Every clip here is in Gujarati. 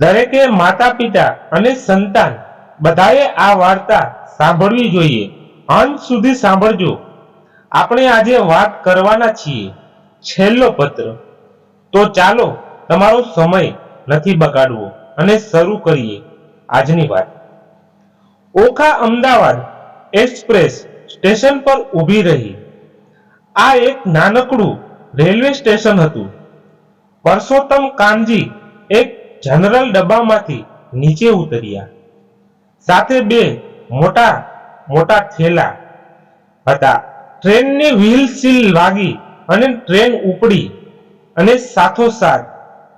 દરેકે માતા પિતા અને સંતાન બધાએ આ વાર્તા સાંભળવી જોઈએ. અંત સુધી સાંભળજો. આપણે આજે વાત કરવાના છીએ છેલ્લો પત્ર. તો ચાલો તમારો સમય નથી બગાડવો અને શરૂ કરીએ આજની વાત. ઓખા અમદાવાદ એક્સપ્રેસ સ્ટેશન પર ઊભી રહી. આ એક નાનકડું રેલવે સ્ટેશન હતું. પરસોત્તમ કાનજી એક જનરલ ડબ્બામાંથી નીચે ઉતર્યા. સાથે બે મોટા મોટા થેલા હતા. ટ્રેનની વ્હીલ સીલ વાગી અને ટ્રેન ઉપડી અને સાથોસાથ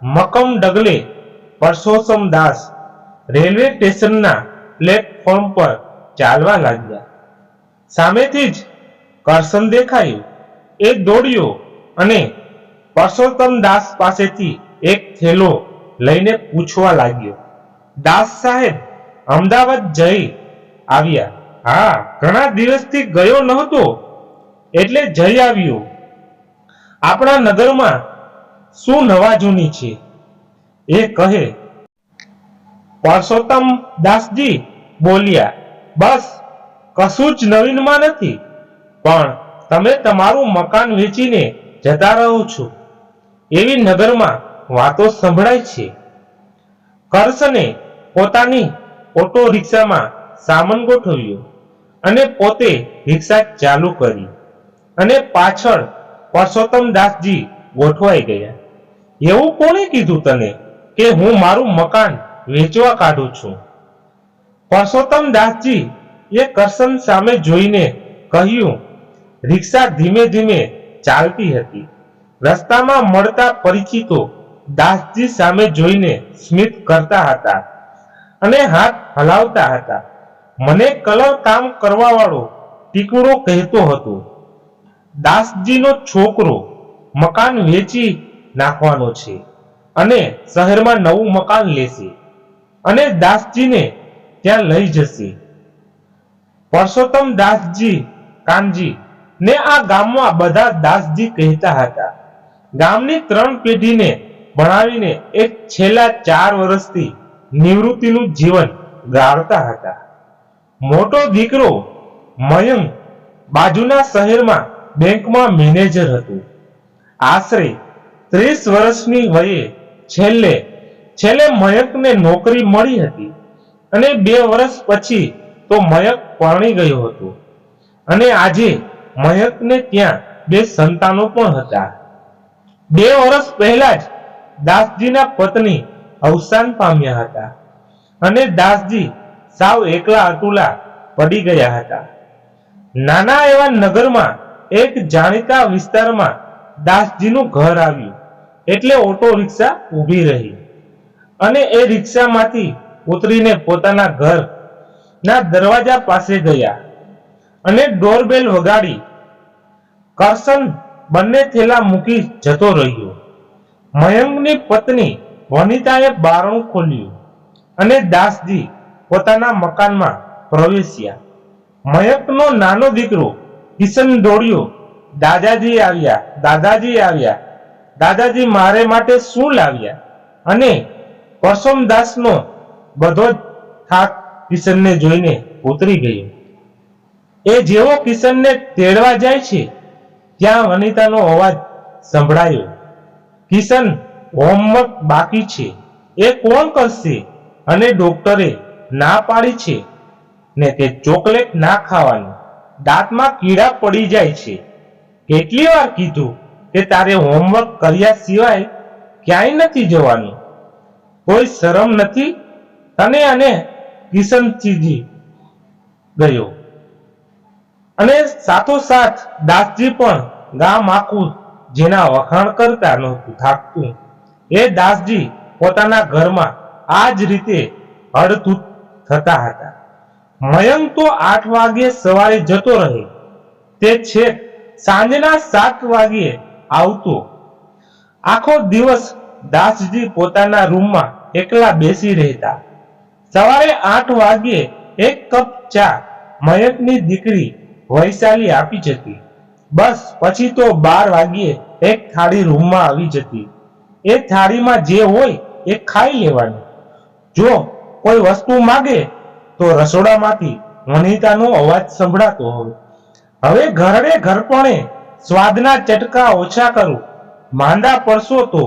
મકમ ડગલે પરસોત્તમ દાસ રેલવે સ્ટેશનના પ્લેટફોર્મ પર ચાલવા લાગ્યા. સામેથી જ કરસન દેખાયું. એ દોડ્યો અને પરસોત્તમ દાસ પાસેથી એક થેલો લઈને પૂછવા લાગ્યો. દાસ સાહેબ, અમદાવાદ જઈ આવ્યા. હા, ઘણા દિવસથી ગયો નહોતો. એટલે જઈ આવ્યો. આપણા નગરમાં શું નવા જૂની છે? એ કહે. પરસોત્તમ દાસજી બોલ્યા, બસ, કશું જ નવીનમાં નથી, પણ તમે તમારું મકાન વેચીને જતા રહો છો. એવી નગરમાં વાતો સંભળાય છે. કરસને પોતાની ઓટો રિક્ષામાં સામાન ગોઠવ્યો અને પોતે રિક્ષા ચાલુ કરી અને પાછળ પરસોત્તમ દાસજી ગોઠવાઈ ગયા. એવું કોણે કીધું તને કે હું મારું મકાન વેચવા કાઢું છું? પરસોત્તમ દાસજી એ કરશન સામે જોઈને કહ્યું, રિક્ષા ધીમે ધીમે ચાલતી હતી. રસ્તામાં મળતા પરિચિતો દાસજી સામે જોઈને સ્મિત કરતા હતા અને હાથ હલાવતા હતા. મને કલર કામ કરવાવાળો ટીકડો કહેતો હતો. દાસજીનો છોકરો મકાન વેચી નાખવાનો છે અને શહેરમાં નવું મકાન લેશે અને દાસજીને ત્યાં લઈ જશે. પરસોત્તમ દાસજી કાનજી ને આ ગામમાં બધા દાસજી કહેતા હતા. ગામની ત્રણ પેઢીને ભણાવીને એક છેલ્લા ચાર વર્ષથી નિવૃત્તિનું જીવન ગાળતા હતા. મોટો દીકરો મયંક બાજુના શહેરમાં બેંકમાં મેનેજર હતું. આશરે ત્રીસ વર્ષની વયે છેલ્લે છેલ્લે મયંકને નોકરી મળી હતી અને બે વર્ષ પછી તો મયંક પરણી ગયો હતો. અને આજે મયંકને ત્યાં બે સંતાનો પણ હતા. બે વર્ષ પહેલા જ દાસજીના પત્ની અવસાન પામ્યા હતા અને દાસજી સાવ એકલા અતુલા પડી ગયા હતા. નાના એવા નગરમાં એક જાણીતા વિસ્તારમાં દાસજીનું ઘર આવ્યું એટલે ઓટો રિક્ષા ઊભી રહી અને એ રિક્ષામાંથી ઉતરીને પોતાના ઘર ના દરવાજા પાસે ગયા અને ડોરબેલ વગાડી કરસન બંને થેલા મૂકી જતો રહ્યો. મયંકની પત્ની વનિતાએ બારણું ખોલ્યું અને દાસજી પોતાના મકાનમાં પ્રવેશ્યા. મયંકનો નાનો દીકરો કિશન દોડ્યો. દાદાજી આવ્યા દાદાજી આવ્યા. દાદાજી મારે માટે શું લાવ્યા? અને પરસોમદાસનો બધો જ થાક કિશનને જોઈને ઉતરી ગયો. એ જેવો કિશનને તેડવા જાય છે, ત્યાં વનિતાનો અવાજ સંભળાયો. કિશન, હોમવર્ક બાકી છે. એ કોણ કરશે? અને ડોક્ટરે ના પાડી છે? ને તે ચોકલેટ ના ખાવાની. દાંતમાં કીડા પડી જાય છે. કેટલી વાર કીધું કે તારે હોમવર્ક કર્યા સિવાય ક્યાંય નથી જવાનું? કોઈ શરમ નથી? તને અને કિશનજીજી ગયો. અને સાથોસાથ દાસજી પણ ગામ આખું જેના વખાણ કરતા નહોતું થાકતું. એ દાસજી પોતાના ઘરમાં આ જ રીતે હળધૂત થતા હતા. મયંક તો આઠ વાગ્યે સવારે જતો રહે. તે છેક સાંજના સાત વાગ્યે આવતો. આખો દિવસ દાસજી પોતાના રૂમમાં એકલા બેસી રહેતા. સવારે આઠ વાગ્યે એક કપ ચા મયંકની દીકરી વૈશાલી આપી જતી. બસ, પછી તો બાર વાગ્યે એક થાળી રૂમમાં આવી જતી. એ થાળીમાં જે હોય એ ખાઈ લેવાનું. જો કોઈ વસ્તુ માગે, તો રસોડામાંથી વનિતાનો અવાજ સંભળાતો હવે હવે ઘરડે ઘરપણે સ્વાદના ચટકા ઓછા કરું. માંદા પડશો તો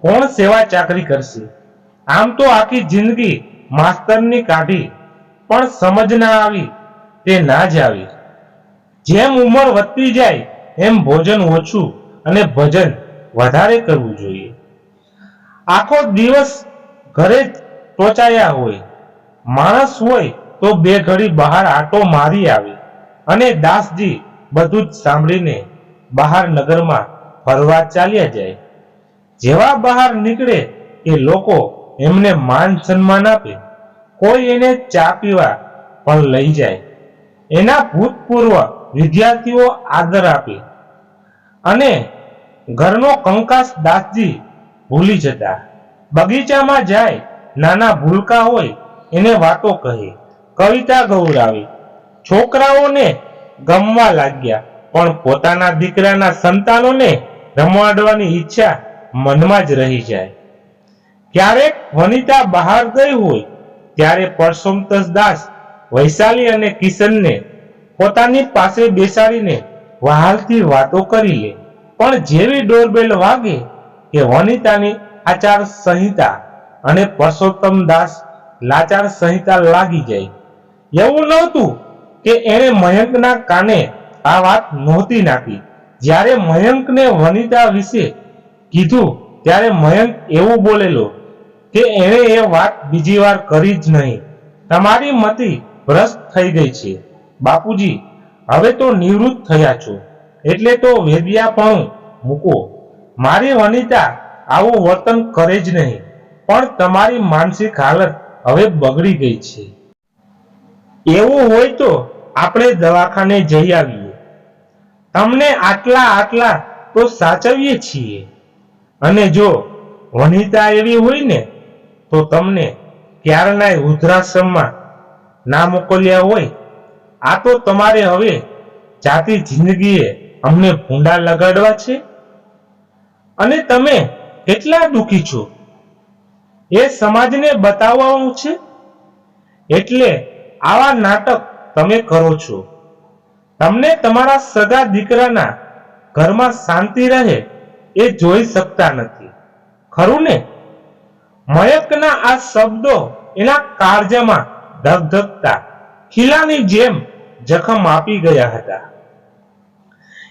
કોણ સેવા ચાકરી કરશે? આમ તો આખી જિંદગી માસ્તરની કાઢી. પણ સમજ ના આવી, તે ના જ આવી. જેમ ઉંમર વધતી જાય, એમ ભોજન ઓછું અને ભજન વધારે કરવું જોઈએ. આખો દિવસ ઘરે ટોચાયા હોય. માણસ હોય તો બે ઘડી બહાર આટો મારી આવે અને દાસજી બધું જ સાંભળીને બહાર નગરમાં ફરવા ચાલ્યા જાય. જેવા બહાર નીકળે એ લોકો એમને માન સન્માન આપે. કોઈ એને ચા પીવા પણ લઈ જાય. એના ભૂતપૂર્વ વિદ્યાર્થીઓ આદર આપે. અને ઘરનો કંકાસ દાસજી ભૂલી જતા. બગીચામાં જાય, નાના ભૂલકા હોય, એને વાતો કહે. કવિતા ગૌરાવી. છોકરાઓને ગમવા લાગ્યા, પણ પોતાના દીકરાના સંતાનોને રમાડવાની ઈચ્છા મનમાં જ રહી જાય. ક્યારેક વનિતા બહાર ગઈ હોય, ત્યારે પરસોમતસ દાસ વૈશાલી અને કિશનને પોતાની પાસે બેસાડીને વહાલથી વાતો કરી લે. પણ જેવી ડોરબેલ વાગે કે વનિતાની આચાર સંહિતા અને પરસોત્તમ દાસ લાચાર સંહિતા લાગી જાય. એવું નહોતું કે એણે મયંકના કાને આ વાત નહોતી નાખી. જ્યારે મયંકને વનિતા વિશે કીધું ત્યારે મયંક એવું બોલેલો કે એણે એ વાત બીજી વાર કરી જ નહીં. તમારી મતિ ભ્રષ્ટ થઈ ગઈ છે. બાપુજી, હવે તો નિવૃત્ત થયા છો. એટલે તો વેદિયાપણું મૂકો. મારી વનિતા આવું વર્તન કરે જ નહીં, પણ તમારી માનસિક હાલત હવે બગડી ગઈ છે. એવું હોય તો આપણે દવાખાને જઈ આવીએ. તમને આટલા આટલા તો સાચવીએ છીએ. અને જો વનિતા એવી હોય ને, તો તમને ક્યારનાય વૃદ્ધાશ્રમમાં ના મોકલ્યા હોય આ તો તમારે હવે જાતિ જિંદગીએ અમને ભૂંડા લગાડવા છે? અને તમે કેટલા દુખી છો? એ સમાજને બતાવવાનું છે? એટલે આવા નાટક તમે કરો છો. તમને તમારા સગા દીકરાના ઘરમાં શાંતિ રહે એ જોઈ શકતા નથી. ખરું ને? મયકના આ શબ્દો એના કાળજામાં ધગધગતા, ખીલાની જેમ જખમ આપી ગયા હતા.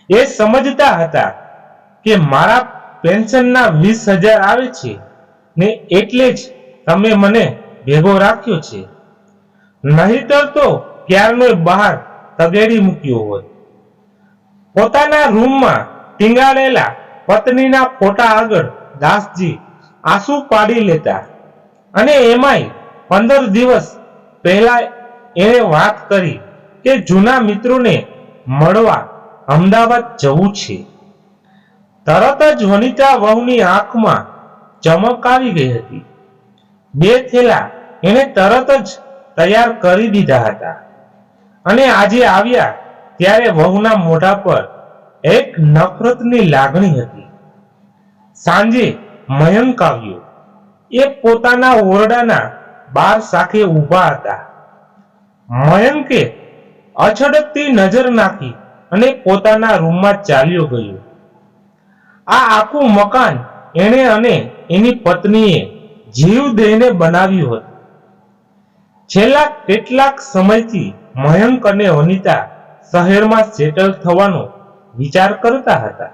એ સમજતા હતા કે મારા પેન્શનના વીસ હજાર આવે છે ને એટલે જ તમે મને ભેગો રાખ્યો છે. નહીતર તો ક્યારનો બહાર તગેડી મૂક્યો હોય. પોતાના રૂમમાં ટીંગાડેલા પત્નીના ફોટા આગળ દાસજી આંસુ પાડી લેતા અને એમાંય પંદર દિવસ પહેલા એણે વાત કરી. કે જૂના મિત્રોને મળવા અમદાવાદ જવું છે. તરત જ વનિતા વહુની આંખમાં ચમક આવી ગઈ હતી. બે થેલા એને તરત જ તૈયાર કરી દીધા હતા. અને આજે આવ્યા ત્યારે વહુના મોઢા પર એક નફરતની લાગણી હતી. સાંજે મયંક આવ્યો. એ પોતાના ઓરડાના બાર સાખે ઊભા હતા. મયંકે અછડકતી નજર નાખી અને પોતાના રૂમમાં ચાલ્યો ગયો. આ આખું મકાન એણે અને એની પત્નીએ જીવ દેહને બનાવ્યું હતું. છેલ્લા કેટલાક સમયથી મયંક અને વનિતા શહેરમાં સેટલ થવાનો વિચાર કરતા હતા.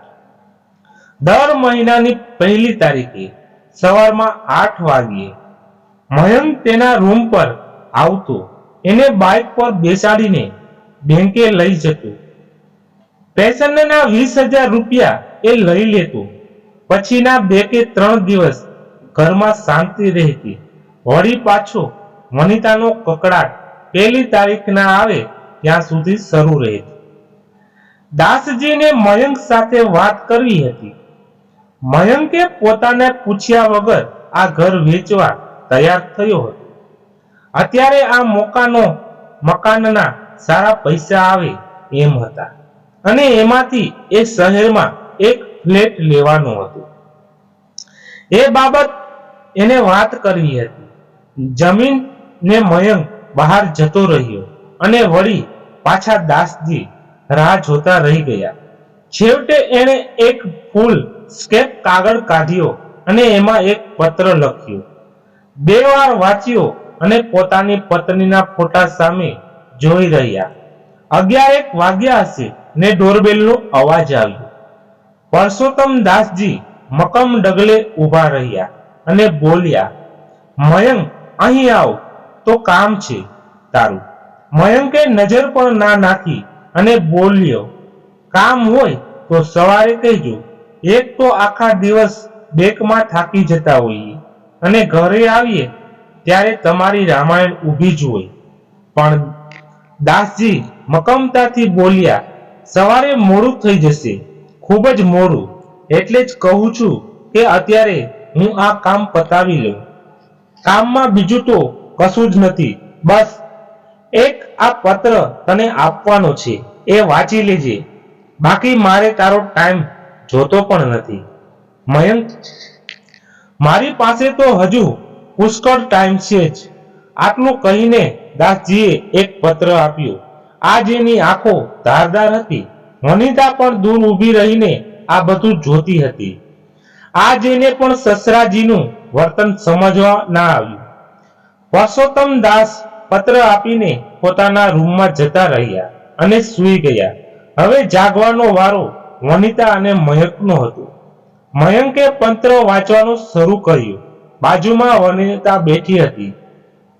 દર મહિનાની પહેલી તારીખે સવારમાં આઠ વાગ્યે મયંક તેના રૂમ પર આવતો, એને બાઇક પર બેસાડીને બેંકે લઈ જતો. પેશનના વીસ હજાર રૂપિયા એ લઈ લેતો. પછીના બે કે ત્રણ દિવસ ઘરમાં શાંતિ રહેતી. વળી પાછો વનિતાનો કકડાટ પહેલી તારીખના આવે ત્યાં સુધી શરૂ રહેતી. દાસજીને મયંક સાથે વાત કરવી હતી. મયંકે પોતાને પૂછ્યા વગર આ ઘર વેચવા તૈયાર થયો હતો. અત્યારે આ મોકાનો મકાનના સારા પૈસા આવે એમ હતા. અને એમાંથી એ શહેરમાં એક ફ્લેટ લેવાનું હતું. એ બાબત એને વાત કરવી હતી. જમીન ને મયંક બહાર જતો રહ્યો અને વળી પાછા દાસજી રાહ જોતા રહી ગયા. છેવટે એણે એક ફૂલ સ્કેપ કાગળ કાઢ્યો અને એમાં એક પત્ર લખ્યો. બે વાર વાંચ્યો અને પોતાની પત્નીના ફોટા સામે જોઈ રહ્યા. અગિયાર એક વાગ્યા હશે ને ડોરબેલનો અવાજ આવ્યો. પરસોત્તમ દાસજી મકમ ડગલે ઊભા રહ્યા અને બોલ્યા, મયંક, અહીં આવ. તો કામ છે તારું. મયંકે નજર પણ ના નાખી અને બોલ્યો, કામ હોય તો સવારે કહેજો એક તો આખા દિવસ બેકમાં થાકી જતા હોઈએ અને ઘરે આવીએ ત્યારે તમારી રામાયણ ઊભી જ હોય. પણ દાસજી મકમતાથી બોલ્યા, સવારે મોડું થઈ જશે, ખૂબ જ મોડું. એટલે જ કહું છું કે અત્યારે હું આ કામ પતાવી લઉં. કામમાં બીજું તો કશું જ નથી. બસ, એક આ પત્ર તને આપવાનો છે, એ વાંચી લેજે. બાકી મારે તારો ટાઈમ જોતો પણ નથી. મયંક, મારી પાસે તો હજુ પુષ્કળ ટાઈમ છે જ. આટલું કહીને દાસજીએ એક પત્ર આપ્યો. આ જેની આંખો ધારદાર હતી. વનિતા પણ દૂર ઊભી રહીને આ બધું જોતી હતી. આ જેને પણ સસરાજીનું વર્તન સમજવા ના આવ્યું. પરસોત્તમ દાસ પત્ર આપીને પોતાના રૂમમાં જતા રહ્યા અને સૂઈ ગયા. હવે જાગવાનો વારો વનિતા અને મયંકનો હતો. મયંકે પત્ર વાંચવાનું શરૂ કર્યું. બાજુમાં વનિતા બેઠી હતી.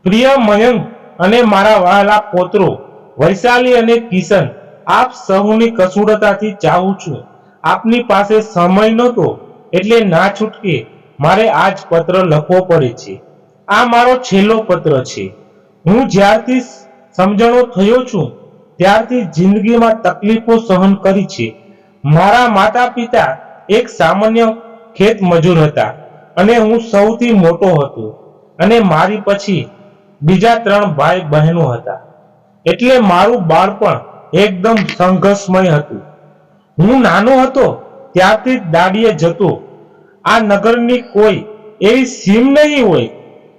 પ્રિય મયંક અને મારા વહાલા પોત્રો, વૈશાલી અને કિશન, આપ સહુની કસુરતાથી ચાહું છું. આપની પાસે સમય નહોતો, એટલે ના છૂટકે મારે આજ પત્ર લખવો પડે છે. આ મારો છેલ્લો પત્ર છે. હું જ્યારથી સમજણો થયો છું, ત્યારથી જિંદગીમાં તકલીફો સહન કરી છે. મારા માતા પિતા એક સામાન્ય ખેત મજૂર હતા અને હું સૌથી મોટો હતો અને મારી પછી બીજા ત્રણ ભાઈ બહેનો હતા. એટલે મારું બાળપણ એકદમ સંઘર્ષમય હતું. હું નાનો હતો ત્યારથી જ દાડીએ જતો. આ નગરની કોઈ એવી સીમ નહીં હોય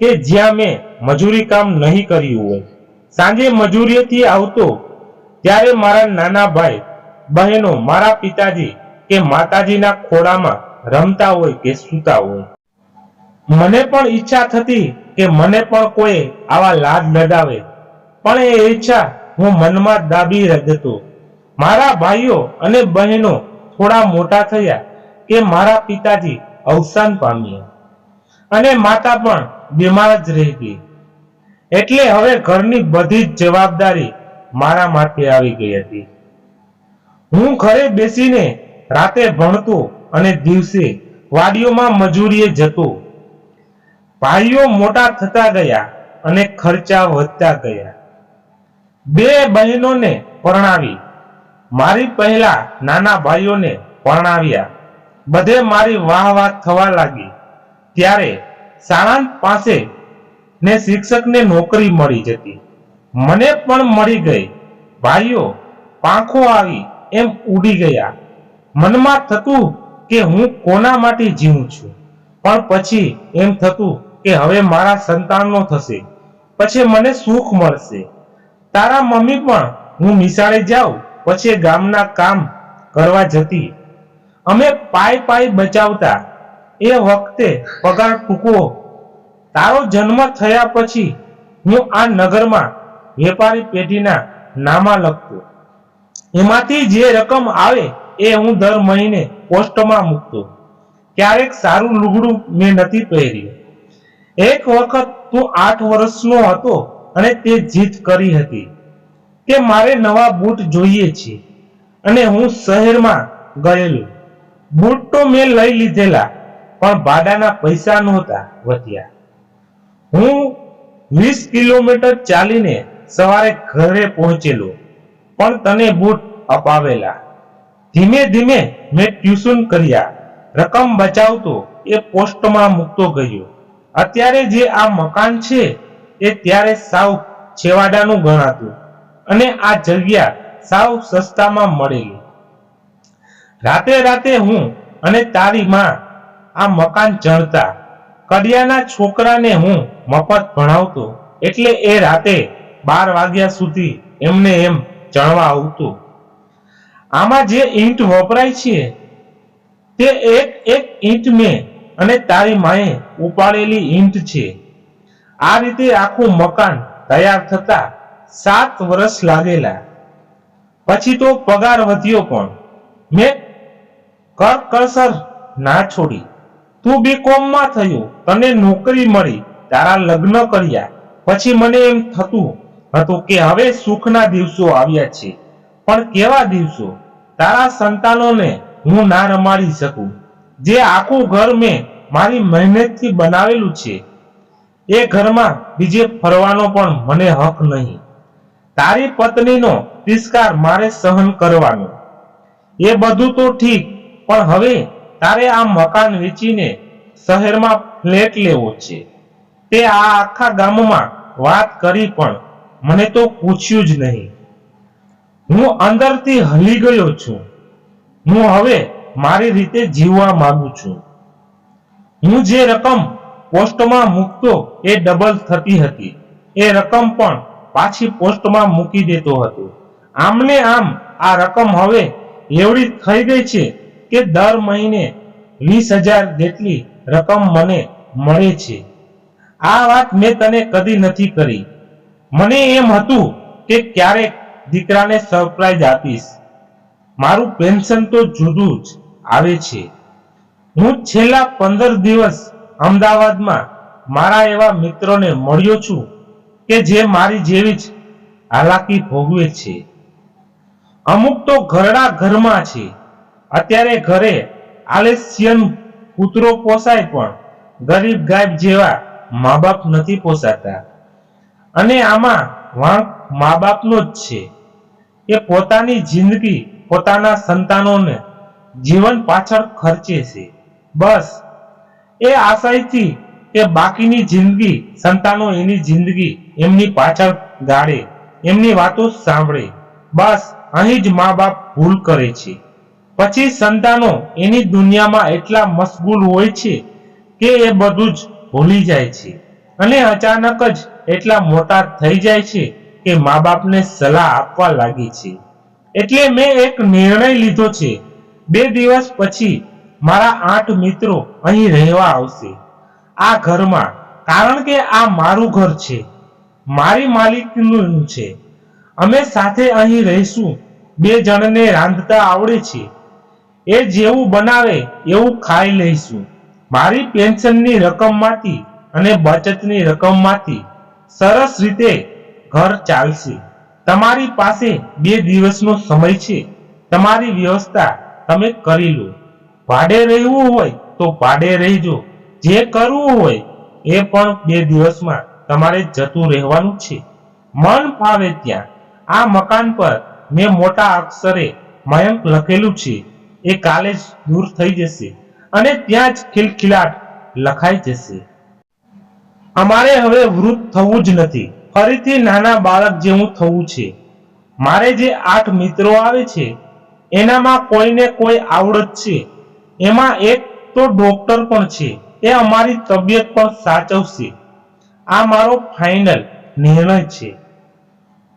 કે જ્યાં મેં મજૂરી કામ નહીં કર્યું હોય. સાંજે મજૂરીએથી આવતો ત્યારે મારા નાના ભાઈ બહેનો મારા પિતાજી કે માતાજીના ખોળામાં રમતા હોય કે સૂતા હોય. મને પણ ઈચ્છા થતી કે મને પણ કોઈ આવા લાભ લડાવે પણ એ ઈચ્છા હું મનમાં દાબી રહેતો મારા ભાઈઓ અને બહેનો થોડા મોટા થયા કે મારા પિતાજી અવસાન પામ્યા. અને માતા પણ બીમાર જ રહી ગઈ. એટલે હવે ઘરની બધી જ જવાબદારી મારા માથે આવી ગઈ હતી. હું ઘરે બેસીને રાતે ભણતો અને દિવસે વાડીઓમાં મજૂરીએ જતો. ભાઈઓ મોટા થતા ગયા અને ખર્ચા વધતા ગયા. બે બહેનોને પરણાવી. મારી પહેલા નાના ભાઈઓને પરણાવ્યા. બધે મારી વાહ વાહ થવા લાગી. ત્યારે સાણંદ પાસે ને શિક્ષકને નોકરી મળી જતી. મને પણ મળી ગઈ. ભાઈઓ પાંખો આવી એમ ઉડી ગયા. મનમાં થતું કે હું કોના માટે જીવું છું? પણ પછી એમ થતું કે હવે મારા સંતાનનો થશે. પછી મને સુખ મળશે. તારા મમ્મી પણ હું નિશાળે જાઉં, પછી ગામના કામ કરવા જતી. અમે પાય પાય બચાવતા. એ વખતે પગાર ટૂંકવો. તારો જન્મ થયા પછી હું આ નગરમાં વેપારી પેઢીના નામા લખતો. એમાંથી જે રકમ આવે એ હું દર મહિને પોસ્ટમાં મૂકતો. ક્યારેક સારું લુગડું મેં નથી પહેર્યું. એક વખત તું આઠ વર્ષનો હતો અને તે જીત કરી હતી કે મારે નવા બૂટ જોઈએ છે અને હું શહેરમાં ગયેલો. બૂટ તો મેં લઈ લીધેલા, પણ ભાડાના પૈસા નહોતા વધ્યા. હું વીસ કિલોમીટર ચાલીને સવારે ઘરે પહોંચેલો, પણ તને બૂટ અપાવેલા. ધીમે ધીમે મેં ટ્યુશન કર્યા. રકમ બચાવતો એ પોસ્ટમાં મૂકતો ગયો. અત્યારે જે આ મકાન છે, એ ત્યારે સાવ છેવાડાનું ગણાતું અને આ જગ્યા સાવ સસ્તામાં મળેલી. રાતે રાતે હું અને તારી માં આ મકાન ચણતા, કડિયાના છોકરાને હું મફત ભણાવતો એટલે એ રાતે બાર વાગ્યા સુધી એમને એમ ચણવા આવતું. આમાં જે ઈંટ વપરાય છે તે એક એક ઈંટ મેં અને તારી માએ ઉપાડેલી ઈંટ છે. આ રીતે આખું મકાન તૈયાર થતા સાત વર્ષ લાગેલા. પછી તો પગાર વધ્યો પણ. મેં કરકસર ના છોડી. તું બીકોમમાં થયું. તને નોકરી મળી. તારા લગ્ન કર્યા. પછી મને એમ થતું હતું કે હવે સુખના દિવસો આવ્યા છે. પણ કેવા દિવસો? તારા સંતાનોને હું ના રમાડી શકું. જે આખું ઘર મેં મારી મહેનતથી બનાવેલું છે, એ ઘરમાં બીજે ફરવાનો પણ મને હક નહીં. તારી પત્નીનો તિસ્કાર મારે સહન કરવાનો. એ બધું તો ઠીક, પણ હવે તારે આ મકાન વેચીને શહેરમાં ફ્લેટ લેવો છે. તે આ આખા ગામમાં વાત કરી પણ મને તો પૂછ્યું જ નહીં. હું અંદરથી હલી ગયો છું. હું હવે મારી રીતે જીવવા માંગુ છું. હું જે રકમ પોસ્ટમાં મૂકતો એ ડબલ થતી હતી. એ રકમ પણ પાછી પોસ્ટમાં મૂકી દેતો હતો. આમને આમ આ રકમ હવે એવડી થઈ ગઈ છે કે દર મહિને વીસ હજાર જેટલી રકમ મને મળે છે. આ વાત મેં તને કદી નથી કરી. મને એમ હતું કે ક્યારેક દીકરાને સરપ્રાઈઝ આપીશ. મારું પેન્શન તો જુદું જ આવે છે. હું છેલ્લા પંદર દિવસ અમદાવાદમાં મારા એવા મિત્રોને મળ્યો છું કે જે મારી જેવી જ હાલાકી ભોગવે છે. અમુક તો ઘરડા ઘરમાં છે. અત્યારે ઘરે આલેસિયન કૂતરો પોસાય પણ ગરીબ ગાયબ જેવા મા બાપ નથી પોસાતા. અને આમાં વાંક મા બાપનો જ છે એ પોતાની જિંદગી પોતાના સંતાનોને જીવન પાછળ ખર્ચે છે. બસ, એ આશયથી કે બાકીની જિંદગી સંતાનો એની જિંદગી એમની પાછળ ગાળે, એમની વાતો સાંભળે. બસ, અહીં જ મા બાપ ભૂલ કરે છે. પછી સંતાનો એની દુનિયામાં એટલા મશગુલ હોય છે કે એ બધું જ ભૂલી જાય છે અને અચાનક જ એટલા મોટા થઈ જાય છે કે મા બાપને સલાહ આપવા લાગી છે. એટલે મેં એક નિર્ણય લીધો છે. બે દિવસ પછી મારા આઠ મિત્રો અહીં રહેવા આવશે. આ ઘરમાં, કારણ કે આ મારું ઘર છે. મારી માલિકીનું છે. અમે સાથે અહીં રહીશું. બે જણને રાંધતા આવડે છે. એ જેવું બનાવે એવું ખાઈ લઈશું. મારી પેન્શનની રકમમાંથી અને બચતની રકમમાંથી સરસ રીતે ઘર ચાલશે. તમારી પાસે બે દિવસનો સમય છે. તમારી વ્યવસ્થા તમે કરી લો. ભાડે રહેવું હોય તો ભાડે રહેજો. જે કરવું હોય એ પણ બે દિવસમાં તમારે જતું રહેવાનું છે. મન ફાવે ત્યાં. આ મકાન પર મેં મોટા અક્ષરે મયંક લખેલું છે. એ કાલે જ દૂર થઈ જશે અને ત્યાં જ ખિલખિલાટ લખાઈ જશે. અમારે હવે વૃદ્ધ થવું જ નથી. ફરીથી નાના બાળક જેવું થવું છે. મારે જે આઠ મિત્રો આવે છે, એનામાં કોઈને કોઈ આવડત છે. એમાં એક તો ડોક્ટર પણ છે, એ અમારી તબિયત પણ સાચવશે. આ મારો ફાઇનલ નિર્ણય છે.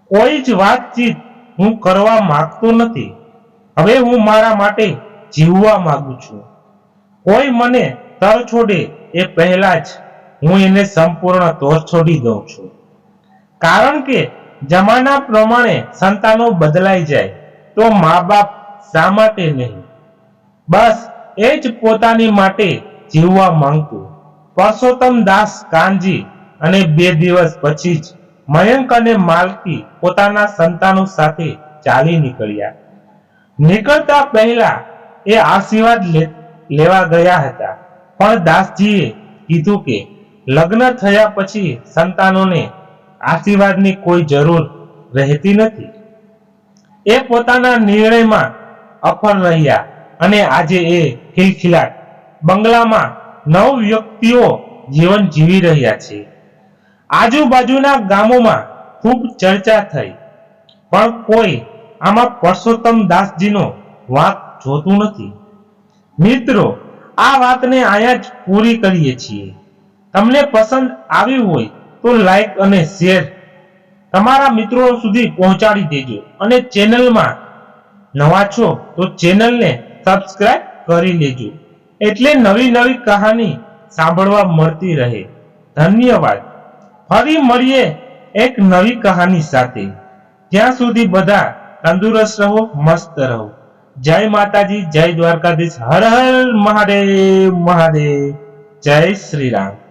કોઈ જ વાતચીત હું કરવા માંગતો નથી. હવે હું મારા માટે જીવવા માંગુ છું. કોઈ મને તર છોડે એ પહેલા જ હું એને સંપૂર્ણ તોર છોડી દઉં છું. કારણ કે જમાના પ્રમાણે સંતાનો બદલાઈ જાય તો મા બાપ શા માટે નહીં? બસ એ જ પોતાની માટે જીવવા માંગતું. પરસોત્તમ દાસ કાનજી અને બે દિવસ પછી જ મયંક અને માલકી પોતાના સંતાનો સાથે ચાલી નીકળ્યા. નીકળતા પહેલા એ આશીર્વાદ લેવા ગયા હતા. પણ દાસજીએ કીધું કે, લગ્ન થયા પછી સંતાનોને આશીર્વાદની કોઈ જરૂર રહેતી નથી. એ પોતાના નિર્ણયમાં અફળ રહ્યા અને આજે એ ખિલખિલાટ બંગલામાં નવ વ્યક્તિઓ જીવન જીવી રહ્યા છે. આજુબાજુના ગામોમાં ખૂબ ચર્ચા થઈ, પણ કોઈ આમાં પરસોત્તમ દાસજીનો વાંક જોતું નથી. મિત્રો, આ વાતને અહીંયા જ પૂરી કરીએ છીએ. તમને પસંદ આવ્યું હોય તો લાઈક અને શેર તમારા મિત્રો સુધી પહોંચાડી દેજો અને ચેનલમાં નવા છો તો ચેનલને સબસ્ક્રાઇબ કરી લેજો. એટલે નવી નવી કહાની સાંભળવા મળતી રહે. ધન્યવાદ. ફરી મળીએ એક નવી કહાની સાથે. ત્યાં સુધી બધા તંદુરસ્ત રહો, મસ્ત રહો. જય માતાજી, જય દ્વારકાધીશ. હર હર મહાદેવ મહાદેવ. જય શ્રી રામ.